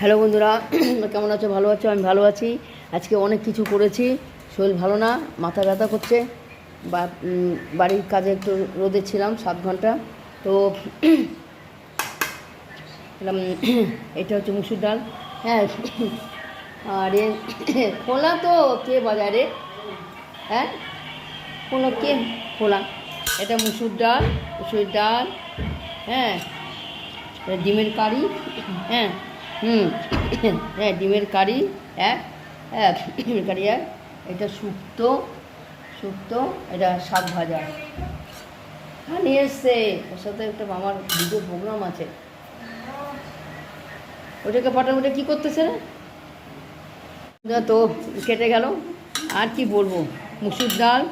Hello বন্ধুরা কেমন আছো? ভালো আছো? আমি ভালো আছি। আজকে অনেক কিছু করেছি। শরীর ভালো না, মাথা ব্যথা করছে। বা বাড়ির কাজে একটু রোদে ছিলাম সাত ঘণ্টা। তো এটা হচ্ছে মুসুর ডাল। হ্যাঁ আর খোলা তো, কে বাজারে? হ্যাঁ? খোলা কে? খোলা। এটা মুসুর ডাল মুসুর ডাল। হ্যাঁ ডিমের কারি। হ্যাঁ। হুম হ্যাঁ ডিমের কারি, এক এক, ডিমের কারি এক, এটা শুক্তো শুক্তো, এটা শাক ভাজা। হ্যাঁ নিয়ে এসছে। ওর সাথে একটা মামার ভিডিও প্রোগ্রাম আছে। ওটাকে পাঠান ওটা কী করতেছে না তো, কেটে গেল। আর কি বলব? মুসুর ডাল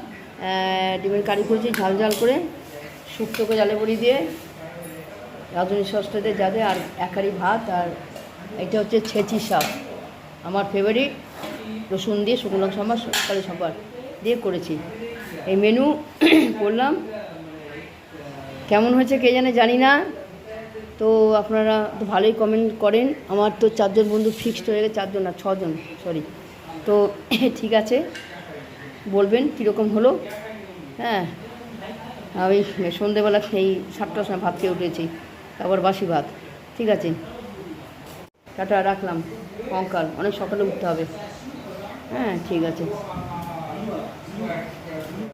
ডিমের কারি করেছি, ঝাল ঝাল করে, শুক্তোকে জালে বড়ি দিয়ে সসটা দিয়ে যাবে আর একারি ভাত আর এটা হচ্ছে ছেঁচি শাক। আমার ফেভারিট রসুন দিয়ে শুকনো লঙ্কা সাম্বার সকালে সাম্বার দিয়ে করেছি। এই মেনু করলাম। কেমন হয়েছে কে জানে জানি না। তো আপনারা তো ভালোই কমেন্ট করেন। আমার তো চারজন বন্ধু ফিক্সড হয়ে গেছে, চারজন না, ছজন সরি তো ঠিক আছে, বলবেন কীরকম হলো। হ্যাঁ আমি সন্ধেবেলা সেই সাতটার সময় ভাত খেয়ে উঠেছি। তারপর বাসি ভাত। ঠিক আছে। টাটা রাখলাম। কঙ্কাল অনেক সকালে উঠতে হবে। হ্যাঁ ঠিক আছে।